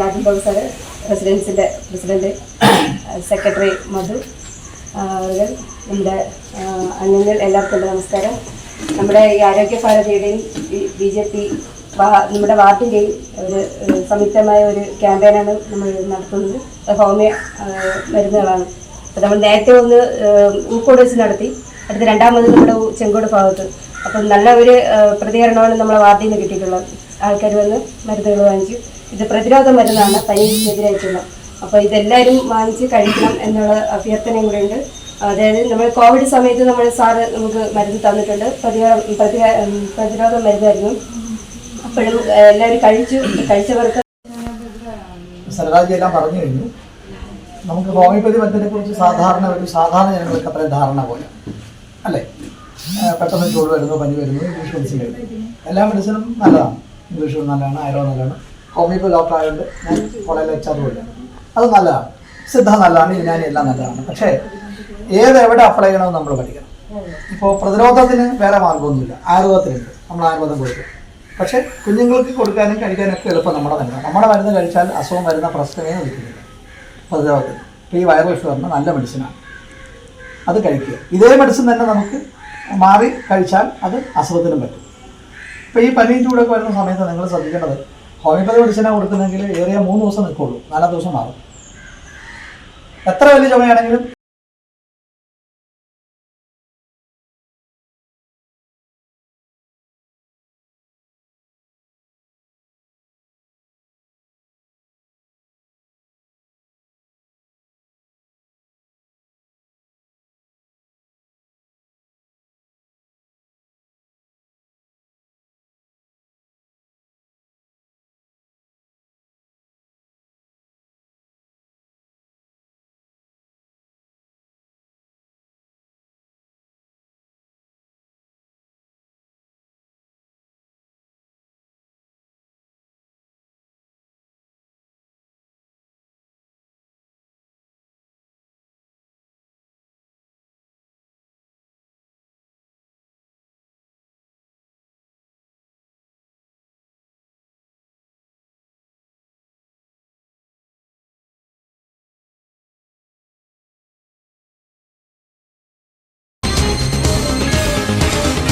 രാജൻഭവൻ sir പ്രസിഡൻസിന്റെ president secretary Madhu അവർ നമ്മുടെ അംഗങ്ങൾ എല്ലാവർക്കും നമസ്കാരം. നമ്മുടെ ഈ ആരോഗ്യ ഭാരതിയുടെയും ബി ജെ പി നമ്മുടെ വാർഡിന്റെയും ഒരു സംയുക്തമായ ഒരു ക്യാമ്പയിനാണ് നമ്മൾ നടത്തുന്നത്. ഹോമിയോ മരുന്നുകളാണ്. അപ്പോൾ നമ്മൾ നേരത്തെ ഒന്ന് ഉൾക്കോട് വെച്ച് നടത്തി. അടുത്ത രണ്ടാമത് നമ്മുടെ ചെങ്കോട് ഭാഗത്ത്. അപ്പം നല്ല ഒരു പ്രതികരണമാണ് നമ്മളെ വാർഡിൽ നിന്ന് കിട്ടിയിട്ടുള്ളത്. ആൾക്കാർ വന്ന് മരുന്നുകൾ വാങ്ങിച്ചു ഇത് പ്രതിരോധ മരുന്നാണ് പനിക്കെതിരായിട്ടുള്ള അപ്പോൾ ഇതെല്ലാവരും വാങ്ങിച്ച് കഴിക്കണം എന്നുള്ള അഭ്യർത്ഥനയും കൂടെ ഉണ്ട്. അതായത് നമ്മൾ കോവിഡ് സമയത്ത് നമ്മൾ സാറ് നമുക്ക് മരുന്ന് തന്നിട്ടുണ്ട്. പ്രതിരോധ പ്രതിരോധ മരുന്നായിരുന്നു. അപ്പോഴും എല്ലാവരും കഴിച്ചു. കഴിച്ചവർക്ക് പറഞ്ഞു നമുക്ക് ഹോമിയോപ്പതി മരുന്നിനെ കുറിച്ച് സാധാരണ ഒരു സാധാരണ ജനങ്ങൾക്ക് അത്രയും ധാരണ പോലെ. അല്ലേ? പെട്ടെന്ന് ചൂട് വരുന്നു പനി വരുന്നു ഇംഗ്ലീഷ് മെഡിസിൻ എല്ലാ മെഡിസിനും നല്ലതാണ്. ഇംഗ്ലീഷ് നല്ലതാണ് ആയുർവേദം നല്ലതാണ് ഹോമിയോപ്പതി ഡോക്ടർ ആയതുകൊണ്ട് ഞാൻ കോളേജിൽ വെച്ചതുമില്ല അത് നല്ലതാണ്. സിദ്ധ നല്ലതാണ് ഞാൻ എല്ലാം നല്ലതാണ്. പക്ഷേ ഏത് എവിടെ അപ്ലൈ ചെയ്യണമെന്ന് നമ്മൾ പഠിക്കണം. ഇപ്പോൾ പ്രതിരോധത്തിന് വേറെ മാർഗമൊന്നുമില്ല. ആയുർവേദത്തിനുണ്ട് നമ്മൾ ആയുർവേദം കൊടുക്കും. പക്ഷേ കുഞ്ഞുങ്ങൾക്ക് കൊടുക്കാനും കഴിക്കാനും ഒക്കെ എളുപ്പം നമ്മുടെ തന്നെ. നമ്മുടെ മരുന്ന് കഴിച്ചാൽ അസുഖം വരുന്ന പ്രശ്നമേ നിൽക്കുന്നില്ല പ്രതിരോധത്തിന്. ഇപ്പോൾ ഈ വൈറൽ ഫീവറിന് നല്ല മെഡിസിനാണ് അത് കഴിക്കുക. ഇതേ മെഡിസിൻ തന്നെ നമുക്ക് മാറി കഴിച്ചാൽ അത് അസുഖത്തിനും പറ്റും. ഇപ്പോൾ ഈ പനിയും ചൂടൊക്കെ വരുന്ന സമയത്ത് നിങ്ങൾ ശ്രദ്ധിക്കേണ്ടത് ഹോമിയോപ്പതി മെഡിസിനാണ് കൊടുക്കുന്നെങ്കിൽ ഏറിയ മൂന്ന് ദിവസം നിൽക്കുള്ളൂ. നാലാം ദിവസം മാറും. എത്ര വലിയ ചുമയാണെങ്കിലും